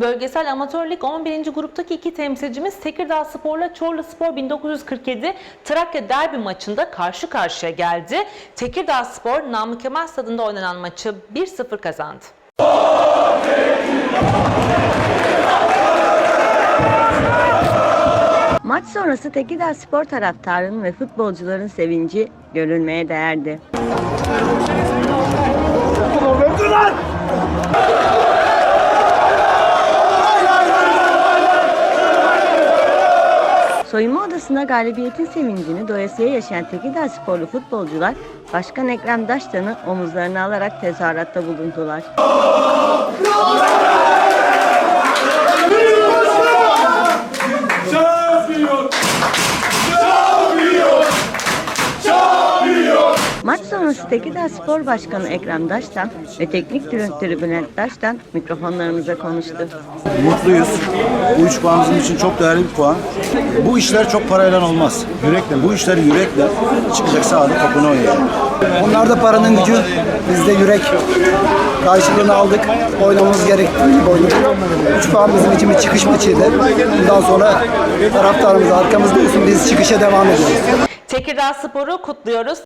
Bölgesel Amatör Lig 11. gruptaki iki temsilcimiz Tekirdağ Spor'la Çorlu Spor 1947 Trakya derbi maçında karşı karşıya geldi. Tekirdağ Spor Namık Kemal Stadı'nda oynanan maçı 1-0 kazandı. Maç sonrası Tekirdağ Spor taraftarının ve futbolcuların sevinci görülmeye değerdi. Soyunma odasında galibiyetin sevincini doyasıya yaşayan Tekirdağ sporlu futbolcular Başkan Ekrem Daştan'ı omuzlarına alarak tezahüratta bulundular. Maç sonrası Tekirdağ Spor Başkanı Ekrem Daştan ve Teknik Direktörü Bülent Daştan mikrofonlarımıza konuştu. Mutluyuz. Bu üç puan bizim için çok değerli bir puan. Bu işler çok parayla olmaz. Yürekle. Bu işler yürekle çıkacak sahada topunu oynayacak. Onlarda paranın gücü, bizde yürek. Karşılığını aldık. Oynamamız gerektiği gibi oynadık. 3 puan bizim için bir çıkış maçıydı. Bundan sonra taraftarımız arkamızda olsun. Biz çıkışa devam ediyoruz. Tekirdağ Spor'u kutluyoruz.